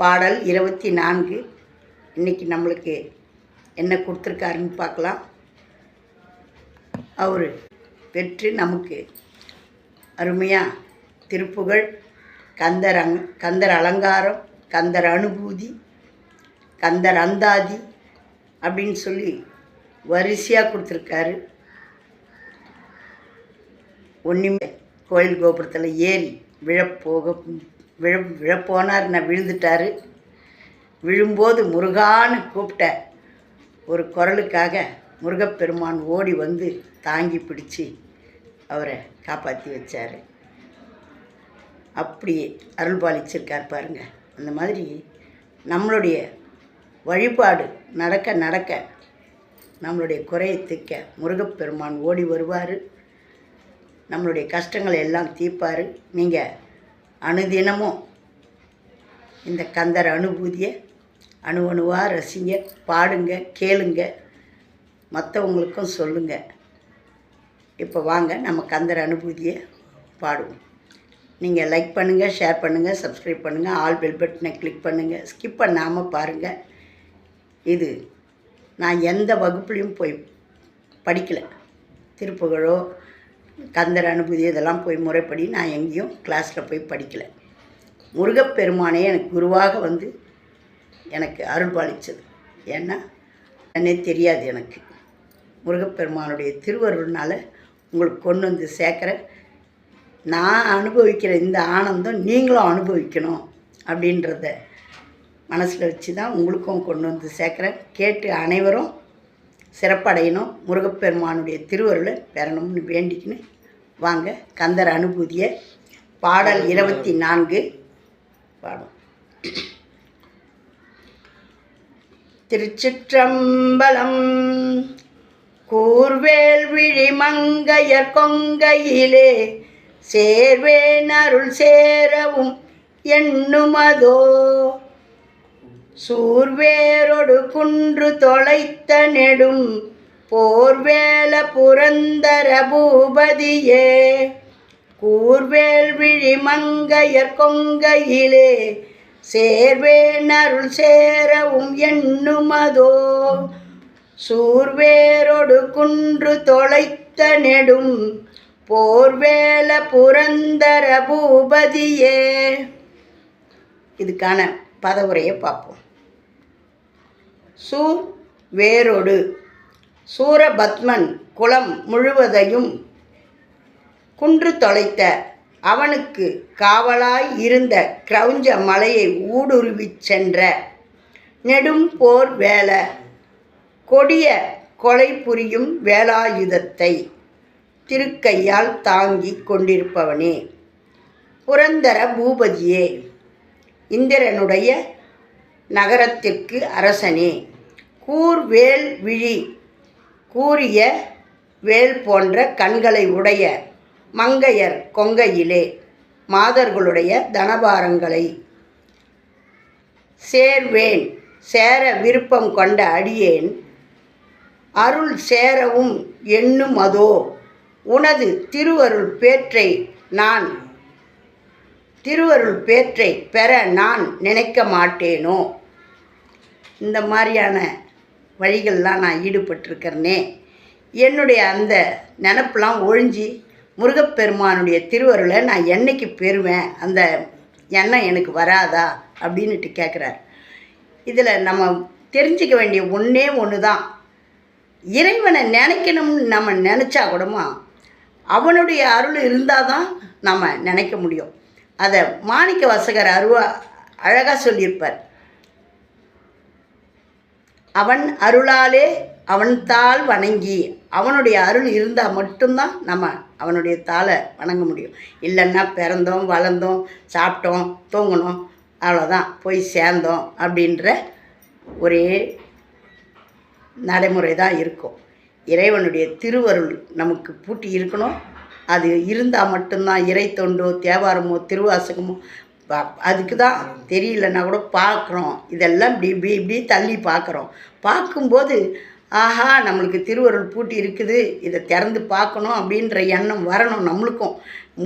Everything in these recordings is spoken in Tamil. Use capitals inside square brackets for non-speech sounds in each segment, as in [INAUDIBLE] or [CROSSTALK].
பாடல் இருபத்தி நான்கு. இன்றைக்கி நம்மளுக்கு என்ன கொடுத்துருக்காருன்னு பார்க்கலாம். அவர் பெற்று நமக்கு அருமையாக திருப்புகழ் கந்தர் அங் கந்தர் அலங்காரம் கந்தர் அனுபூதி கந்தர் அந்தாதி அப்படின்னு சொல்லி வரிசையாக கொடுத்துருக்காரு. ஒன்றுமே கோயில் கோபுரத்தில் ஏறி விழப்போக விழ விழப்போனார் நான் விழுந்துட்டார். விழும்போது முருகான்னு கூப்பிட்ட. ஒரு குரலுக்காக முருகப்பெருமான் ஓடி வந்து தாங்கி பிடிச்சி அவரை காப்பாற்றி வச்சார். அப்படி அருள் பாலிச்சிருக்கார் பாருங்க. அந்த மாதிரி நம்மளுடைய வழிபாடு நடக்க நடக்க நம்மளுடைய குறையை தீர்க்க முருகப்பெருமான் ஓடி வருவார். நம்மளுடைய கஷ்டங்களை எல்லாம் தீர்ப்பார். நீங்கள் அணுதினமும் இந்த கந்தர் அனுபூதியை அணு அணுவாக ரசிங்க பாடுங்க கேளுங்க மற்றவங்களுக்கும் சொல்லுங்கள் இப்போ வாங்க நம்ம கந்தர் அனுபூதியை பாடுவோம். நீங்கள் லைக் பண்ணுங்கள் ஷேர் பண்ணுங்கள் சப்ஸ்கிரைப் பண்ணுங்கள் ஆல் பெல் பட்டனை கிளிக் பண்ணுங்கள் ஸ்கிப் பண்ணாமல் பாருங்கள் இது நான் எந்த வகுப்புலையும் போய் படிக்கலை. திருப்புகழோ கந்தர் அனுபூதி இதெல்லாம் போய் முறைப்படி நான் எங்கேயும் கிளாஸில் போய் படிக்கலை. முருகப்பெருமானே எனக்கு குருவாக வந்து எனக்கு அருள் பாலித்தது ஏன்னா என்னே தெரியாது எனக்கு. முருகப்பெருமானுடைய திருவருள்னால் உங்களுக்கு கொண்டு வந்து சேர்க்குற நான் அனுபவிக்கிற இந்த ஆனந்தம் நீங்களும் அனுபவிக்கணும் அப்படின்றத மனசில் வச்சு தான் உங்களுக்கும் கொண்டு வந்து சேர்க்குறேன் கேட்டு அனைவரும் சிறப்படையணும். முருகப்பெருமானுடைய திருவருளை பெறணும்னு வேண்டிக்கின்னு. வாங்க கந்தர் அனுபூதியை பாடல் இருபத்தி நான்கு. பாடும் திருச்சிற்றம்பலம் கூர்வேல் விழி மங்கையர் கொங்கையிலே சேர்வேன் அருள் சேரவும் எண்ணுமதோ சூர்வேரொடு குன்று தொலைத்த நெடும் போர்வேல புரந்தர பூபதியே. கூர்வேல் விழி மங்கையர் கொங்கையிலே சேர்வேன் அருள் சேரவும் எண்ணுமதோ சூர்வேரொடு குன்று தொலைத்த நெடும் போர்வேல புரந்தர பூபதியே. இதுக்கான பதவுரையை பார்ப்போம். சூர் வேரோடு சூரபத்மன் குலம் முழுவதையும் குன்று தொலைத்த அவனுக்கு காவலாய் இருந்த கிரௌஞ்ச மலையை ஊடுருவிச் சென்ற நெடும் போர் வேல கொடிய கொலை புரியும் வேலாயுதத்தை திருக்கையால் தாங்கிக் கொண்டிருப்பவனே. புரந்தர பூபதியே இந்திரனுடைய நகரத்திற்கு அரசனே கூர்வேல் விழி கூறிய வேல் போன்ற கண்களை உடைய மங்கையர் கொங்கையிலே மாதர்களுடைய தனபாரங்களை சேர்வேன் சேர விருப்பம் கொண்ட அடியேன் அருள் சேரவும் எண்ணும் அதோ உனது திருவருள் பேற்றை நான் திருவருள் பேற்றை பெற நான் நினைக்க மாட்டேனோ? இந்த மாதிரியான வழிகள்லாம் நான் ஈடுபட்டிருக்கிறனே. என்னுடைய அந்த நினப்பெலாம் ஒழிஞ்சி முருகப்பெருமானுடைய திருவருளை நான் என்னைக்கு பெறுவேன்? அந்த எண்ணம் எனக்கு வராதா? அப்படின்னுட்டு கேட்குறார் இதில் நம்ம தெரிஞ்சிக்க வேண்டிய ஒன்றே ஒன்று தான் இறைவனை நினைக்கணும்னு நம்ம நினச்சா கூடமா அவனுடைய அருள் இருந்தால் தான் நம்ம நினைக்க முடியும். அதை மாணிக்க வாசகர் அருவா அழகாக சொல்லியிருப்பார். அவன் அருளாலே அவன் தாள் வணங்கி அவனுடைய அருள் இருந்தால் மட்டும்தான் நம்ம அவனுடைய தாளை வணங்க முடியும். இல்லைன்னா பிறந்தோம் வளர்ந்தோம் சாப்பிட்டோம் தூங்கினோம் அவ்வளோதான் போய் சேர்ந்தோம் அப்படின்ற ஒரே நடைமுறை தான் இருக்கும். இறைவனுடைய திருவருள் நமக்கு பூட்டி இருக்கணும். அது இருந்தால் மட்டும்தான் இறை தொண்டோ தேவாரமோ திருவாசகமோ. அதுக்கு தான் தெரியலன்னா கூட பார்க்குறோம். இதெல்லாம் இப்படி இப்படி இப்படி தள்ளி பார்க்குறோம். பார்க்கும்போது ஆஹா நம்மளுக்கு திருவருள் பூட்டி இருக்குது. இதை திறந்து பார்க்கணும் அப்படின்ற எண்ணம் வரணும் நம்மளுக்கும்.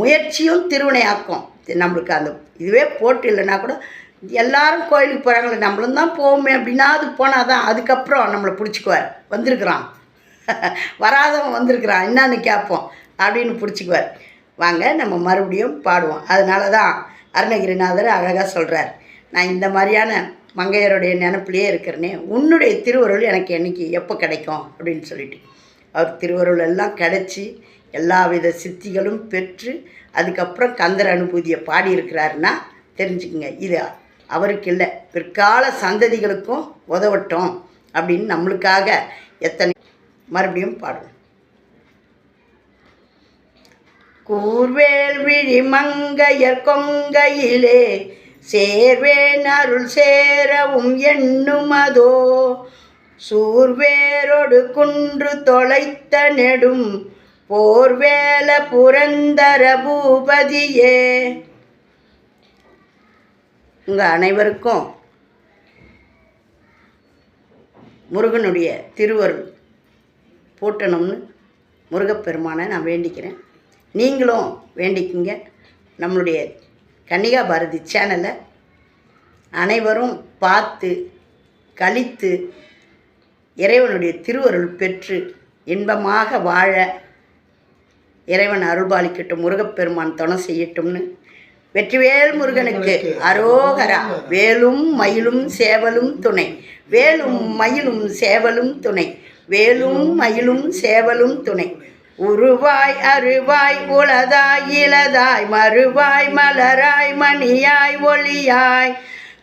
முயற்சியும் திருவினையாக்கும் நம்மளுக்கு அந்த இதுவே போட்டு இல்லைன்னா கூட எல்லாரும் கோயிலுக்கு போகிறாங்களே நம்மளும் தான் போவோமே அப்படின்னா அது போனால் தான் அதுக்கப்புறம் நம்மளை பிடிச்சிக்குவார். வந்திருக்கிறான். [LAUGHS] வராதவன் வந்திருக்கிறான். என்னான்னு கேட்போம். அப்படின்னு பிடிச்சிக்குவார். வாங்க நம்ம மறுபடியும் பாடுவோம். அதனால தான் அருணகிரிநாதர் அழகாக சொல்கிறார் நான் இந்த மாதிரியான மங்கையருடைய நினப்பிலேயே இருக்கிறேனே உன்னுடைய திருவருள் எனக்கு என்னைக்கு எப்போ கிடைக்கும்? அப்படின்னு சொல்லிட்டு. அவர் திருவருள் எல்லாம் கிடச்சி எல்லா வித சித்திகளும் பெற்று அதுக்கப்புறம் கந்தர் அனுபூதியை பாடியிருக்கிறாருன்னா தெரிஞ்சுக்குங்க இது அவருக்கு இல்லை பிற்கால சந்ததிகளுக்கும் உதவட்டும் அப்படின்னு நம்மளுக்காக எத்தனை மறுபடியும் பாடுவோம். கூர்வேல் விழி மங்கையர் கொங்கையிலே சேர்வேன் அருள் சேரவும் எண்ணுமதோ? சூர்வேரொடு குன்று தொலைத்த நெடும் போர்வேல புரந்தர பூபதியே. உங்கள் அனைவருக்கும் முருகனுடைய திருவருள் போட்டணும்னு முருகப்பெருமானை நான் வேண்டிக்கிறேன். நீங்களும் வேண்டிக்குங்க. நம்மளுடைய கன்னிகா பாரதி சேனலை அனைவரும் பார்த்து கழித்து இறைவனுடைய திருவருள் பெற்று இன்பமாக வாழ இறைவன் அருள்பாலிக்கட்டும் முருகப்பெருமான் துணை செய்யட்டும்னு. வெற்றிவேல் முருகனுக்கு அரோகரா வேலும் மயிலும் சேவலும் துணை. வேலும் மயிலும் சேவலும் துணை. வேலும் மயிலும் சேவலும் துணை. உருவாய் அருவாய் உளதாய் இளதாய் மறுவாய் மலராய் மணியாய் ஒளியாய்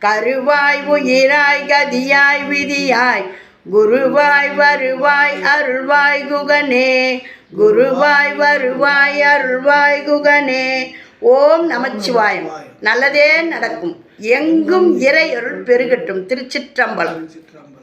கருவாய் உயிராய் கதியாய் விதியாய் குருவாய் வருவாய் அருள்வாய் குகனே குருவாய் வருவாய் அருள்வாய் குகனே. ஓம் நமச்சிவாயம். நல்லதே நடக்கும். எங்கும் இறை அருள் பெருகட்டும். திருச்சிற்றம்பலம். சிற்றம்பலம்